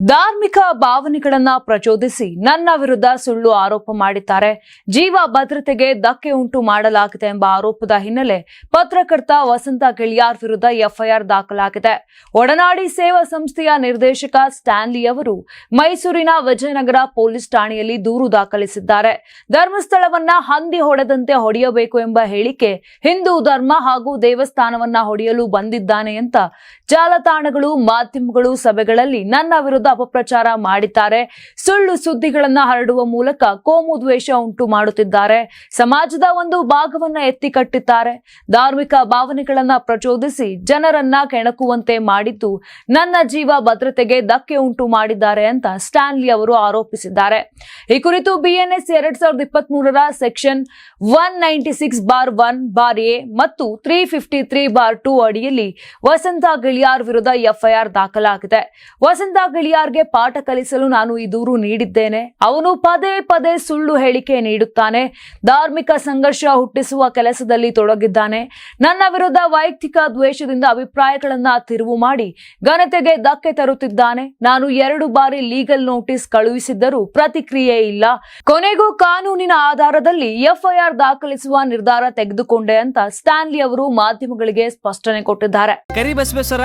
ಧಾರ್ಮಿಕ ಭಾವನೆಗಳನ್ನ ಪ್ರಚೋದಿಸಿ ನನ್ನ ವಿರುದ್ಧ ಸುಳ್ಳು ಆರೋಪ ಮಾಡಿದ್ದಾರೆ. ಜೀವ ಭದ್ರತೆಗೆ ಧಕ್ಕೆ ಉಂಟು ಮಾಡಲಾಗಿದೆ ಎಂಬ ಆರೋಪದ ಹಿನ್ನೆಲೆ ಪತ್ರಕರ್ತ ವಸಂತ ಗಿಳಿಯಾರ್ ವಿರುದ್ಧ ಎಫ್ಐಆರ್ ದಾಖಲಾಗಿದೆ. ಒಡನಾಡಿ ಸೇವಾ ಸಂಸ್ಥೆಯ ನಿರ್ದೇಶಕ ಸ್ಟ್ಯಾನ್ಲಿ ಅವರು ಮೈಸೂರಿನ ವಿಜಯನಗರ ಪೊಲೀಸ್ ಠಾಣೆಯಲ್ಲಿ ದೂರು ದಾಖಲಿಸಿದ್ದಾರೆ. ಧರ್ಮಸ್ಥಳವನ್ನ ಹಂದಿ ಹೊಡೆದಂತೆ ಹೊಡೆಯಬೇಕು ಎಂಬ ಹೇಳಿಕೆ ಹಿಂದೂ ಧರ್ಮ ಹಾಗೂ ದೇವಸ್ಥಾನವನ್ನ ಹೊಡೆಯಲು ಬಂದಿದ್ದಾನೆ ಅಂತ ಜಾಲತಾಣಗಳು, ಮಾಧ್ಯಮಗಳು, ಸಭೆಗಳಲ್ಲಿ ನನ್ನ ವಿರುದ್ಧ ಅಪಪ್ರಚಾರ ಮಾಡಿದ್ದಾರೆ. ಸುಳ್ಳು ಸುದ್ದಿಗಳನ್ನ ಹರಡುವ ಮೂಲಕ ಕೋಮು ದ್ವೇಷ ಉಂಟು ಮಾಡುತ್ತಿದ್ದಾರೆ. ಸಮಾಜದ ಒಂದು ಭಾಗವನ್ನ ಎತ್ತಿ ಕಟ್ಟಿದ್ದಾರೆ. ಧಾರ್ಮಿಕ ಭಾವನೆಗಳನ್ನ ಪ್ರಚೋದಿಸಿ ಜನರನ್ನ ಕೆಣಕುವಂತೆ ಮಾಡಿದ್ದು ನನ್ನ ಜೀವ ಭದ್ರತೆಗೆ ಧಕ್ಕೆ ಉಂಟು ಮಾಡಿದ್ದಾರೆ ಅಂತ ಸ್ಟಾನ್ಲಿ ಅವರು ಆರೋಪಿಸಿದ್ದಾರೆ. ಈ ಕುರಿತು ಬಿಎನ್ಎಸ್ ಎರಡ್ ಸಾವಿರದ ಇಪ್ಪತ್ತ್ ಮೂರರ section one ninety six bar one bar A ಮತ್ತು three fifty three bar two ಅಡಿಯಲ್ಲಿ ವಸಂತ ಗಿಳಿಯಾರ್ ವಿರುದ್ಧ ಎಫ್ಐಆರ್ ದಾಖಲಾಗಿದೆ. ವಸಂತ ಗಿಳಿಯಾರ್ಗೆ ಪಾಠ ಕಲಿಸಲು ನಾನು ಈ ದೂರು ನೀಡಿದ್ದೇನೆ. ಅವನು ಪದೇ ಪದೇ ಸುಳ್ಳು ಹೇಳಿಕೆ ನೀಡುತ್ತಾನೆ. ಧಾರ್ಮಿಕ ಸಂಘರ್ಷ ಹುಟ್ಟಿಸುವ ಕೆಲಸದಲ್ಲಿ ತೊಡಗಿದ್ದಾನೆ. ನನ್ನ ವಿರುದ್ಧ ವೈಯಕ್ತಿಕ ದ್ವೇಷದಿಂದ ಅಭಿಪ್ರಾಯಗಳನ್ನ ತಿರುವು ಮಾಡಿ ಘನತೆಗೆ ಧಕ್ಕೆ ತರುತ್ತಿದ್ದಾನೆ. ನಾನು ಎರಡು ಬಾರಿ ಲೀಗಲ್ ನೋಟಿಸ್ ಕಳುಹಿಸಿದ್ದರೂ ಪ್ರತಿಕ್ರಿಯೆ ಇಲ್ಲ. ಕೊನೆಗೂ ಕಾನೂನಿನ ಆಧಾರದಲ್ಲಿ ಎಫ್ಐಆರ್ ದಾಖಲಿಸುವ ನಿರ್ಧಾರ ತೆಗೆದುಕೊಂಡೆ ಅಂತ ಸ್ಟ್ಯಾನ್ಲಿ ಅವರು ಮಾಧ್ಯಮಗಳಿಗೆ ಸ್ಪಷ್ಟನೆ ಕೊಟ್ಟಿದ್ದಾರೆ. Karibasaveshwara